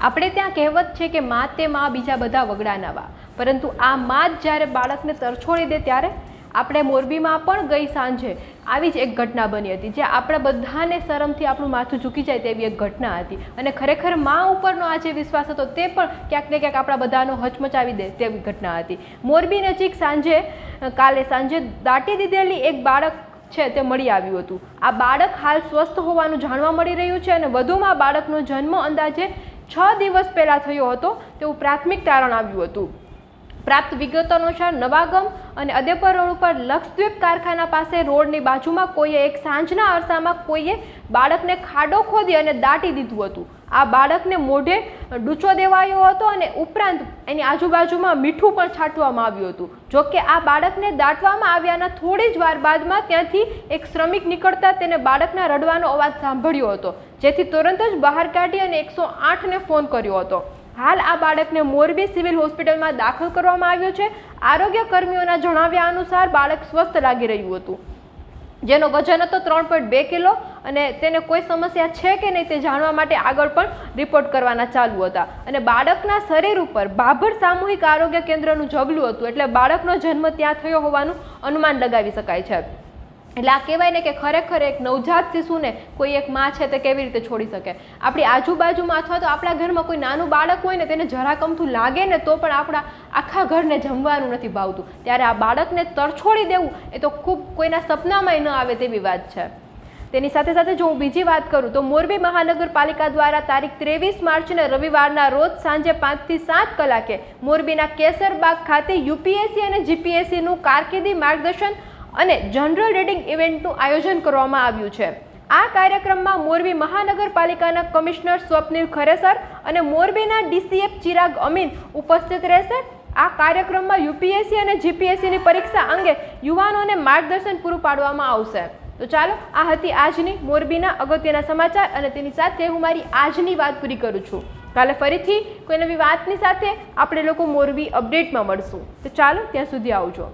આપણે ત્યાં કહેવત છે કે મા તે મા, બીજા બધા વગડા નવા પરંતુ આ મા જ જ્યારે બાળકને તરછોડી દે ત્યારે આપણે મોરબીમાં પણ ગઈ સાંજે આવી જ એક ઘટના બની હતી, જે આપણા બધાને શરમથી આપણું માથું ઝૂકી જાય તેવી એક ઘટના હતી. અને ખરેખર મા ઉપરનો આ જે વિશ્વાસ હતો તે પણ ક્યાંક ને ક્યાંક આપણા બધાનો હચમચાવી દે તેવી ઘટના હતી. મોરબી નજીક સાંજે કાલે સાંજે દાટી દીધેલી એક બાળક છે તે મળી આવ્યું હતું. આ બાળક હાલ સ્વસ્થ હોવાનું જાણવા મળી રહ્યું છે અને વધુમાં બાળકનો જન્મ અંદાજે છ દિવસ પહેલાં થયો હતો તેવું પ્રાથમિક તારણ આવ્યું હતું. પ્રાપ્ત વિગતો અનુસાર નવાગમ અને અદેપર રોડ ઉપર લક્ષદ્વીપ કારખાના પાસે રોડની બાજુમાં કોઈએ એક સાંજના અરસામાં કોઈએ બાળકને ખાડો ખોદી અને દાટી દીધું હતું. આ બાળકને મોઢે ડૂચો દેવાયો હતો અને ઉપરાંત એની આજુબાજુમાં મીઠું પણ છાંટવામાં આવ્યું હતું. જોકે આ બાળકને દાટવામાં આવ્યાના થોડી જ વાર બાદમાં ત્યાંથી એક શ્રમિક નીકળતા તેને બાળકના રડવાનો અવાજ સાંભળ્યો હતો. જેથી તુરંત જ બહાર કાઢી અને એકસો આઠને ફોન કર્યો હતો. હાલ આ બાળકને મોરબી સિવિલ હોસ્પિટલમાં દાખલ કરવામાં આવ્યો છે. આરોગ્ય કર્મીઓના જણાવ્યા અનુસાર બાળક સ્વસ્થ લાગી રહ્યું હતું. જેનો વજન હતો ત્રણ પોઈન્ટ બે કિલો અને તેને કોઈ સમસ્યા છે કે નહીં તે જાણવા માટે આગળ પણ રિપોર્ટ કરવાના ચાલુ હતા. અને બાળકના શરીર ઉપર બાભર સામૂહિક આરોગ્ય કેન્દ્રનું જગલું હતું. એટલે બાળકનો જન્મ ત્યાં થયો હોવાનું અનુમાન લગાવી શકાય છે. એટલે આ કહેવાય ને કે ખરેખર એક નવજાત શિશુને કોઈ એક માં છે તે કેવી રીતે છોડી શકે? આપણી આજુબાજુમાં અથવા તો આપણા ઘરમાં કોઈ નાનું બાળક હોય ને તેને જરા કમથું લાગે ને તો પણ આપણા આખા ઘરને જમવાનું નથી ભાવતું. ત્યારે આ બાળકને તરછોડી દેવું એ તો ખૂબ કોઈના સપનામાંય ન આવે તેવી વાત છે. તેની સાથે સાથે જો હું બીજી વાત કરું, તો મોરબી મહાનગરપાલિકા દ્વારા તારીખ ત્રેવીસ માર્ચને રવિવારના રોજ સાંજે પાંચથી સાત કલાકે મોરબીના કેસરબાગ ખાતે યુપીએસસી અને જીપીએસસીનું કારકિર્દી માર્ગદર્શન અને જનરલ રીડિંગ ઇવેન્ટનું આયોજન કરવામાં આવ્યું છે. આ કાર્યક્રમમાં મોરબી મહાનગરપાલિકાના કમિશનર સ્વપ્નિલ ખરેસર અને મોરબીના ડીસીએફ ચિરાગ અમીન ઉપસ્થિત રહેશે. આ કાર્યક્રમમાં યુપીએસસી અને જીપીએસસીની પરીક્ષા અંગે યુવાનોને માર્ગદર્શન પૂરું પાડવામાં આવશે. તો ચાલો, આ હતી આજની મોરબીના અગત્યના સમાચાર અને તેની સાથે હું મારી આજની વાત પૂરી કરું છું. કાલે ફરીથી કોઈ નવી વાતની સાથે આપણે લોકો મોરબી અપડેટમાં મળશું. તો ચાલો, ત્યાં સુધી આવજો.